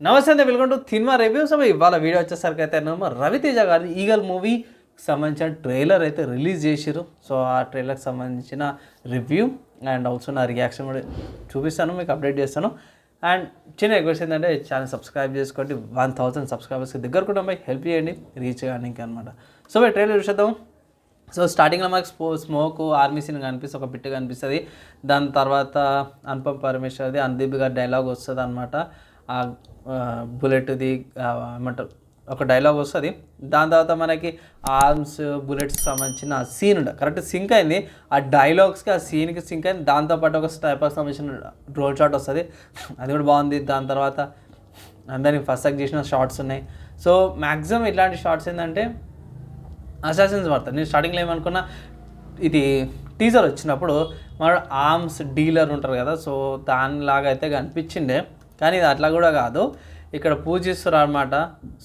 నమస్తే అండి welcome to cinema reviews అవి ఇవాళ వీడియో వచ్చేసరికి అయితే రవితేజ గారి ఈగల్ మూవీ సంబంధించిన ట్రైలర్ అయితే రిలీజ్ చేసిరు సో ఆ ట్రైలర్కి సంబంధించిన రివ్యూ అండ్ ఆల్సో నా రియాక్షన్ కూడా చూపిస్తాను మీకు అప్డేట్ చేస్తాను. అండ్ చిన్న రిక్వెస్ట్ ఏంటంటే ఛానల్ సబ్స్క్రైబ్ చేసుకోండి. వన్ థౌసండ్ సబ్స్క్రైబర్స్కి దగ్గర కూడా పోయి హెల్ప్ చేయండి రీచ్ చేయడానికి అనమాట సో పోయి ట్రైలర్ చూసేద్దాం. సో స్టార్టింగ్లో మాకు స్పో స్మోక్ ఆర్మీ సీన్ కనిపిస్తుంది ఒక బిట్టు కనిపిస్తుంది. దాని తర్వాత అనుపమ్ పరమేశ్వర్ది అందీప్ గారి డైలాగ్ వస్తుంది అనమాట ఆ బుల్లెట్ది ఏమంటారు ఒక డైలాగ్ వస్తుంది. దాని తర్వాత మనకి ఆర్మ్స్ బుల్లెట్స్ సంబంధించిన సీన్ ఉండే కరెక్ట్ సింక్ అయింది. ఆ డైలాగ్స్కి ఆ సీన్కి సింక్ అయింది. దాంతోపాటు ఒక స్టైపర్ సంబంధించిన రోల్ షాట్ వస్తుంది. అది కూడా బాగుంది. దాని తర్వాత అందరినీ ఫస్ట్ చేసిన షార్ట్స్ ఉన్నాయి. సో మ్యాక్సిమం ఇట్లాంటి షార్ట్స్ ఏంటంటే అసాసిన్స్ పడతారు నేను స్టార్టింగ్లో ఏమనుకున్నా ఇది టీజర్ వచ్చినప్పుడు మన ఆర్మ్స్ డీలర్ ఉంటారు కదా సో దానిలాగా అయితే కనిపించిండే కానీ ఇది అట్లా కూడా కాదు. ఇక్కడ పూజిస్తారు అనమాట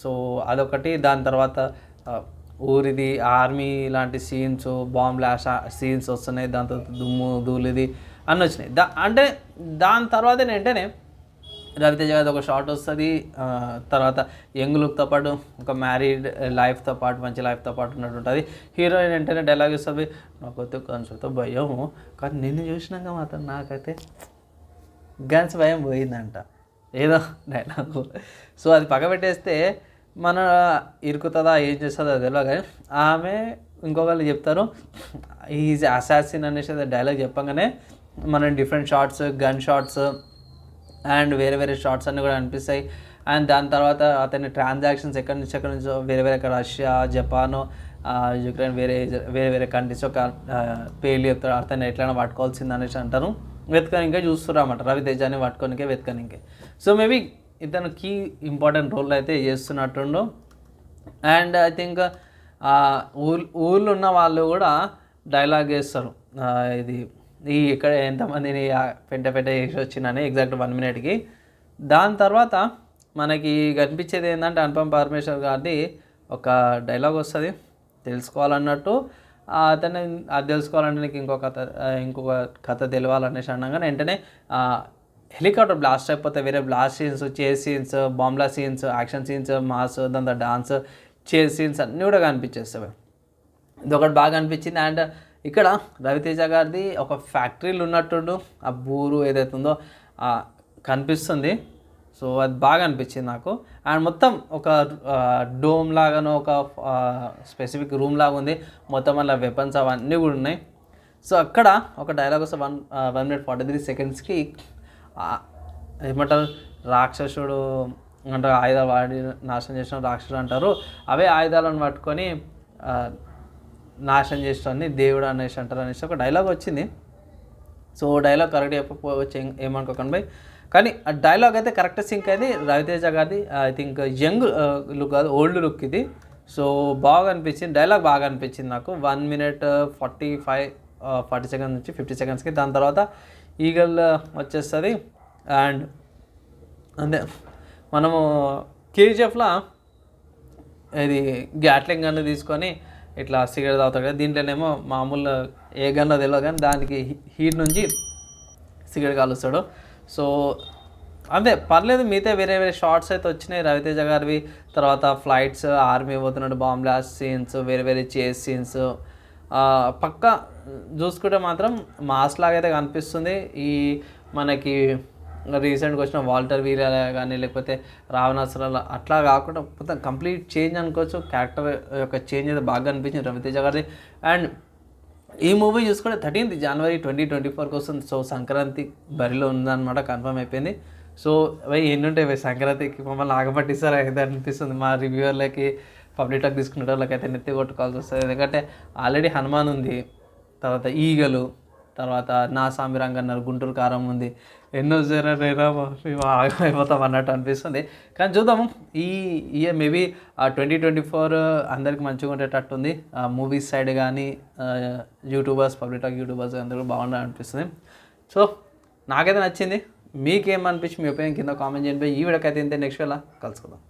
సో అదొకటి. దాని తర్వాత ఊరిది ఆర్మీ లాంటి సీన్స్ బాంబ్ బ్లాష్ సీన్స్ వస్తున్నాయి. దాని తర్వాత దుమ్ము ధూళిది అన్నీ వచ్చినాయి. దా అంటే దాని తర్వాత వెంటనే రవితేజ గారి ఒక షార్ట్ వస్తుంది. తర్వాత యంగ్ లుక్తో పాటు ఒక మ్యారీడ్ లైఫ్తో పాటు మంచి లైఫ్తో పాటు ఉన్నట్టు ఉంటుంది. హీరోయిన్ వెంటనే డైలాగ్ ఇస్తుంది నాకైతే కన్సర్తో భయం కానీ నిన్ను చూసినాక మాత్రం నాకైతే గన్స్ భయం పోయిందంట. ఏదో డైలాగ్ సో అది పక్కపెట్టేస్తే మన ఇరుకుతుందా ఏం చేస్తుందో అది తెలియదు కానీ ఆమె ఇంకొకళ్ళు చెప్తారు ఈజ్ అసాసిన్ అనేసి డైలాగ్ చెప్పగానే మనం different shots gun shots and వేరే వేరే షార్ట్స్ అన్నీ కూడా అనిపిస్తాయి. అండ్ దాని తర్వాత అతని ట్రాన్సాక్షన్స్ ఎక్కడి నుంచి ఎక్కడి నుంచో వేరే వేరే రష్యా జపాన్ యుక్రెయిన్ వేరే వేరే వేరే కంట్రీస్ ఒక పేర్లు చెప్తారు. అతను ఎట్లైనా పట్టుకోవాల్సింది అనేసి అంటారు. వెతకనికే చూస్తున్నారన్నమాట రవితేజాన్ని రవితేజాని పట్టుకోనికే వెతకనికే. సో మేబీ ఇతను కీ ఇంపార్టెంట్ రోల్ అయితే చేస్తున్నట్టుండు. అండ్ ఐ థింక్ ఊర్ ఊళ్ళో ఉన్న వాళ్ళు కూడా డైలాగ్ వేస్తారు ఇది ఈ ఇక్కడ ఎంతమందిని పెంట పెంట చేసి వచ్చిందని ఎగ్జాక్ట్ వన్ మినిట్కి దాని తర్వాత మనకి కనిపించేది ఏంటంటే అనుపమ్ పరమేశ్వర్ గారిది ఒక డైలాగ్ వస్తుంది. తెలుసుకోవాలన్నట్టు. అతను అది తెలుసుకోవాలంటే నీకు ఇంకో కథ ఇంకొక కథ తెలియాలనేసి అనగానే వెంటనే హెలికాప్టర్ బ్లాస్ట్ అయిపోతే వేరే బ్లాస్ట్ సీన్స్ చేస్ సీన్స్ బాంబ్లా సీన్స్ యాక్షన్ సీన్స్ మాస్ దాని డాన్స్ చేస్ సీన్స్ అన్నీ కూడా కనిపించేస్తాయి ఇది ఒకటి బాగా అనిపించింది. అండ్ ఇక్కడ రవితేజ గారిది ఒక ఫ్యాక్టరీలు ఉన్నట్టుండు ఆ బూరు ఏదైతే ఉందో కనిపిస్తుంది. సో అది బాగా అనిపించింది నాకు. అండ్ మొత్తం ఒక డోమ్ లాగానో ఒక స్పెసిఫిక్ రూమ్ లాగా ఉంది. మొత్తం అలా వెపన్స్ అవన్నీ కూడా ఉన్నాయి. సో అక్కడ ఒక డైలాగ్ వస్తే one one minute forty three సెకండ్స్కి ఏమంటారు? రాక్షసుడు అంటే ఆయుధాలు వాడి నాశనం చేసిన రాక్షసుడు అంటారు. అవే ఆయుధాలను పట్టుకొని నాశనం చేసిన దేవుడు అనేసి అంటారు అనేసి ఒక డైలాగ్ వచ్చింది. సో డైలాగ్ కరెక్ట్ చెప్పకపోవచ్చు ఏమనుకోకండి. బై కానీ ఆ డైలాగ్ అయితే కరెక్ట్ సింక్ అయింది. రవితేజ గారిది ఐ థింక్ యంగ్ లుక్ కాదు ఓల్డ్ లుక్ ఇది. సో బాగా అనిపించింది. డైలాగ్ బాగా అనిపించింది నాకు. One minute forty five forty seconds నుంచి ఫిఫ్టీ సెకండ్స్కి దాని తర్వాత ఈగల్ uh, వచ్చేస్తుంది. అండ్ అంతే. మనము కేజీఎఫ్లో ఇది గ్యాట్లింగ్ గన్ను తీసుకొని ఇట్లా సిగరెట్ తాగుతాడు కదా దీంట్లోనేమో మామూలు ఏ గన్నో తెలియదు కానీ దానికి హీట్ నుంచి సిగరెట్ కాలుస్తాడు. సో అంతే పర్లేదు మిగతా వేరే వేరే షార్ట్స్ అయితే వచ్చినాయి. రవితేజ గారివి తర్వాత ఫ్లైట్స్ ఆర్మీ పోతున్నాడు బాంబ్ బ్లాస్ట్ సీన్స్ వేరే వేరే చేస్ సీన్స్ పక్క చూసుకుంటే మాత్రం మాస్ లాగా అయితే కనిపిస్తుంది. ఈ మనకి రీసెంట్గా వచ్చిన వాల్టర్ వీరా కానీ లేకపోతే రావణాసురాల అట్లా కాకుండా మొత్తం కంప్లీట్ చేంజ్ అనుకోవచ్చు. క్యారెక్టర్ యొక్క చేంజ్ అయితే బాగా అనిపించింది రవితేజ గారిది. అండ్ ఈ మూవీ చూసుకుంటే థర్టీన్త్ జనవరి ట్వంటీ ట్వంటీ ఫోర్కి వస్తుంది. సో సంక్రాంతి బరిలో ఉందన్నమాట కన్ఫర్మ్ అయిపోయింది. సో అవి ఏంటంటే ఇవి సంక్రాంతికి మమ్మల్ని ఆగపట్టిస్తారు అయితే అనిపిస్తుంది. మా రివ్యూవర్లకి పబ్లిక్ తీసుకునే వాళ్ళకి అయితే నెత్తి కొట్టుకోవాల్సి వస్తుంది. ఎందుకంటే ఆల్రెడీ హనుమాన్ ఉంది తర్వాత ఈగలు తర్వాత నా సామి అన్నారు గుంటూరు కారం ఉంది. ఎన్నో జరైనా మేము ఆగమైపోతాం అన్నట్టు అనిపిస్తుంది. కానీ చూద్దాము ఈ year maybe twenty twenty four అందరికి మంచిగా ఉండేటట్టు ఉంది మూవీస్ సైడ్ కానీ యూట్యూబర్స్ పబ్లిక్ టాక్ యూట్యూబర్స్ అందరూ బాగుండాలి అనిపిస్తుంది. సో నాకైతే నచ్చింది. మీకేమనిపించి మీ ఒపీనియన్ కింద కామెంట్ చేయండి. ఈ వీడియోకి అయితే ఇంతే. నెక్స్ట్ వేళ కలుసుకుందాం.